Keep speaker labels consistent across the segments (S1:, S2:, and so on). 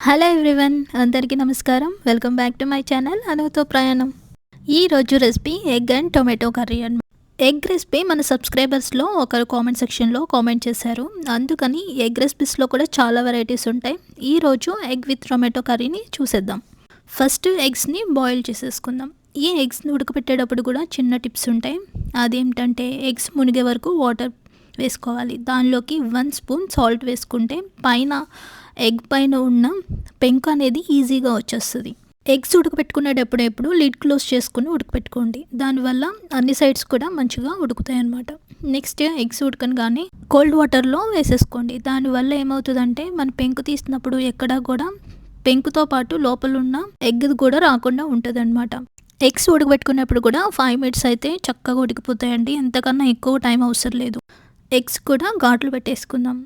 S1: Hello everyone అందరికీ నమస్కారం. Welcome back to my channel అనుతో ప్రయాణం. ఈ రోజు recipe egg and tomato curry and egg recipe మన సబ్స్క్రైబర్స్లో ఒకరు కామెంట్ సెక్షన్లో కామెంట్ చేశారు. అందుకని ఎగ్ రెసిపీస్లో కూడా చాలా వెరైటీస్ ఉంటాయి. ఈ రోజు ఎగ్ విత్ టొమాటో కర్రీని చూసేద్దాం. ఫస్ట్ ఎగ్స్ని బాయిల్ చేసేసుకుందాం. ఈ ఎగ్స్ని ఉడకపెట్టేటప్పుడు కూడా చిన్న టిప్స్ ఉంటాయి. అదేంటంటే ఎగ్స్ మునిగే వరకు వాటర్ వేసుకోవాలి. దానిలోకి వన్ స్పూన్ సాల్ట్ వేసుకుంటే పైన ఎగ్ పైన ఉన్న పెంక అనేది ఈజీగా వచ్చేస్తుంది. ఎగ్స్ ఉడకపెట్టుకునేటప్పుడు ఎప్పుడు లిడ్ క్లోజ్ చేసుకుని ఉడకపెట్టుకోండి. దానివల్ల అన్ని సైడ్స్ కూడా మంచిగా ఉడుకుతాయి అన్నమాట నెక్స్ట్ ఎగ్స్ ఉడకనగానే కోల్డ్ వాటర్లో వేసేసుకోండి. దానివల్ల ఏమవుతుందంటే మన పెంకు తీసినప్పుడు ఎక్కడా కూడా పెంకుతో పాటు లోపల ఉన్న ఎగ్ కూడా రాకుండా ఉంటుంది అనమాట ఎగ్స్ ఉడకబెట్టుకున్నప్పుడు కూడా ఫైవ్ మినిట్స్ అయితే చక్కగా ఉడికిపోతాయండి. ఎంతకన్నా ఎక్కువ టైం అవసరం లేదు. ఎగ్స్ కూడా ఘాట్లు పెట్టేసుకుందాం.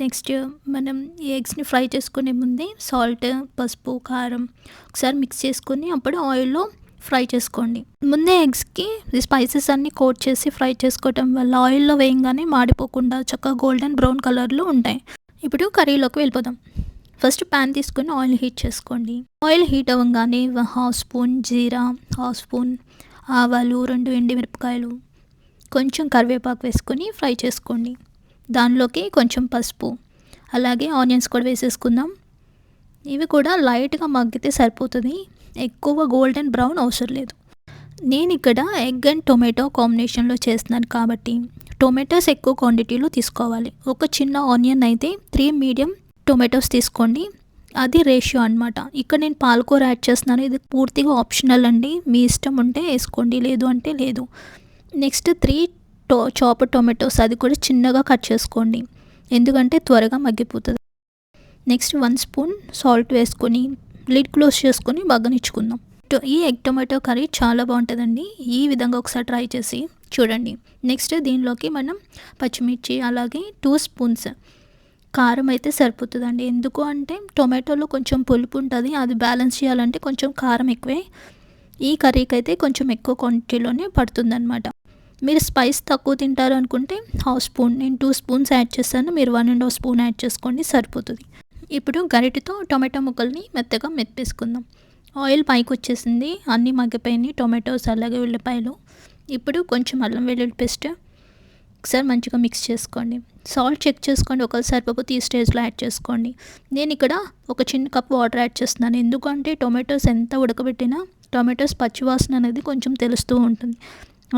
S1: నెక్స్ట్ మనం ఈ ఎగ్స్ని ఫ్రై చేసుకునే ముందే సాల్ట్ పసుపు కారం ఒకసారి మిక్స్ చేసుకొని అప్పుడు ఆయిల్లో ఫ్రై చేసుకోండి. ముందే ఎగ్స్కి స్పైసెస్ అన్నీ కోట్ చేసి ఫ్రై చేసుకోవటం వల్ల ఆయిల్లో వేయంగానే మాడిపోకుండా చక్కగా గోల్డెన్ బ్రౌన్ కలర్లో ఉంటాయి. ఇప్పుడు కర్రీలోకి వెళ్ళిపోదాం. ఫస్ట్ ప్యాన్ తీసుకొని ఆయిల్ హీట్ చేసుకోండి. ఆయిల్ హీట్ అవ్వగానే హాఫ్ స్పూన్ జీరా హాఫ్ స్పూన్ ఆవాలు రెండు ఎండిమిరపకాయలు కొంచెం కరివేపాకు వేసుకొని ఫ్రై చేసుకోండి. దానిలోకి కొంచెం పసుపు అలాగే ఆనియన్స్ కూడా వేసేసుకుందాం. ఇవి కూడా లైట్గా మగ్గితే సరిపోతుంది. ఎక్కువ గోల్డెన్ బ్రౌన్ అవసరం లేదు. నేను ఇక్కడ ఎగ్ అండ్ టొమాటో కాంబినేషన్లో చేస్తున్నాను కాబట్టి టొమాటోస్ ఎక్కువ క్వాంటిటీలో తీసుకోవాలి. ఒక చిన్న ఆనియన్ అయితే త్రీ మీడియం టొమాటోస్ తీసుకోండి. అది రేషియో అనమాట ఇక్కడ నేను పాలకూర యాడ్ చేస్తున్నాను. ఇది పూర్తిగా ఆప్షనల్ అండి. మీ ఇష్టం ఉంటే వేసుకోండి. లేదు అంటే లేదు. Next three two chop tomatoes అది కూడా చిన్నగా కట్ చేసుకోండి. ఎందుకంటే త్వరగా మగ్గిపోతుంది. నెక్స్ట్ వన్ స్పూన్ సాల్ట్ వేసుకొని లిడ్ క్లోజ్ చేసుకొని బగ్గనిచ్చుకుందాం ఈ ఎగ్ టొమాటో కర్రీ చాలా బాగుంటుందండి. ఈ విధంగా ఒకసారి ట్రై చేసి చూడండి. నెక్స్ట్ దీనిలోకి మనం పచ్చిమిర్చి అలాగే టూ స్పూన్స్ కారం అయితే సరిపోతుందండి. ఎందుకు అంటే టొమాటోలో కొంచెం పులుపు ఉంటుంది అది బ్యాలెన్స్ చేయాలంటే కొంచెం కారం ఎక్కువే. ఈ కర్రీకి అయితే కొంచెం ఎక్కువ క్వాంటిటీలోనే పడుతుందన్నమాట. మీరు స్పైస్ తక్కువ తింటారు అనుకుంటే హాఫ్ స్పూన్ నేను టూ స్పూన్స్ యాడ్ చేస్తాను. మీరు one and half spoon add చేసుకోండి సరిపోతుంది. ఇప్పుడు గరిటెతో టొమాటో ముక్కల్ని మెత్తగా మెత్తేసుకుందాం ఆయిల్ పైకి వచ్చేసింది. అన్నీ మగ్గిపోయినాయి. టొమాటోస్ అలాగే ఉల్లిపాయలు. ఇప్పుడు కొంచెం అల్లం వెల్లుల్లి పేస్ట్ ఒకసారి మంచిగా మిక్స్ చేసుకోండి. సాల్ట్ చెక్ చేసుకోండి. ఒకవేళ సరిపోతే ఈ స్టేజ్లో యాడ్ చేసుకోండి. నేను ఇక్కడ ఒక చిన్న కప్ వాటర్ యాడ్ చేస్తున్నాను. ఎందుకంటే టొమాటోస్ ఎంత ఉడకబెట్టినా టొమాటోస్ పచ్చివాసన అనేది కొంచెం తెలుస్తూ ఉంటుంది.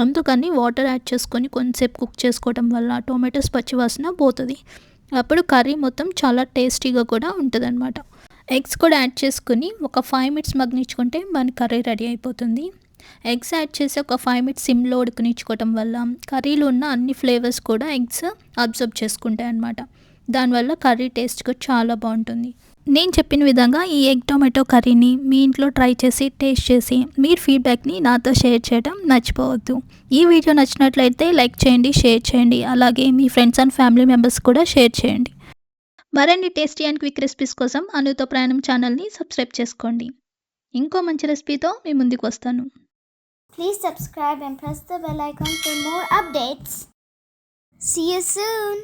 S1: అందుకని వాటర్ యాడ్ చేసుకొని కొంచెంసేపు కుక్ చేసుకోవడం వల్ల టొమాటోస్ పచ్చివాసన పోతుంది. అప్పుడు కర్రీ మొత్తం చాలా టేస్టీగా కూడా ఉంటుంది అనమాట ఎగ్స్ కూడా యాడ్ చేసుకుని ఒక ఫైవ్ మినిట్స్ మగ్గించుకుంటే మన కర్రీ రెడీ అయిపోతుంది. ఎగ్స్ యాడ్ చేసి ఒక ఫైవ్ మినిట్స్ సిమ్లో ఉడకనిచ్చుకోవటం వల్ల కర్రీలో ఉన్న అన్ని ఫ్లేవర్స్ కూడా ఎగ్స్ అబ్జర్వ్ చేసుకుంటాయి అన్నమాట దానివల్ల కర్రీ టేస్ట్ కూడా చాలా బాగుంటుంది. నేను చెప్పిన విధంగా ఈ ఎగ్ టొమాటో కర్రీని మీ ఇంట్లో ట్రై చేసి టేస్ట్ చేసి మీరు ఫీడ్బ్యాక్ని నాతో షేర్ చేయడం మర్చిపోవద్దు. ఈ వీడియో నచ్చినట్లయితే లైక్ చేయండి షేర్ చేయండి అలాగే మీ ఫ్రెండ్స్ అండ్ ఫ్యామిలీ మెంబర్స్ కూడా షేర్ చేయండి. మరిన్ని టేస్టీ అండ్ క్విక్ రెసిపీస్ కోసం అనుతో ప్రయాణం ఛానల్ని సబ్స్క్రైబ్ చేసుకోండి. ఇంకో మంచి రెసిపీతో మీ ముందుకు వస్తాను.
S2: Please subscribe and press the bell icon for more updates. See you soon.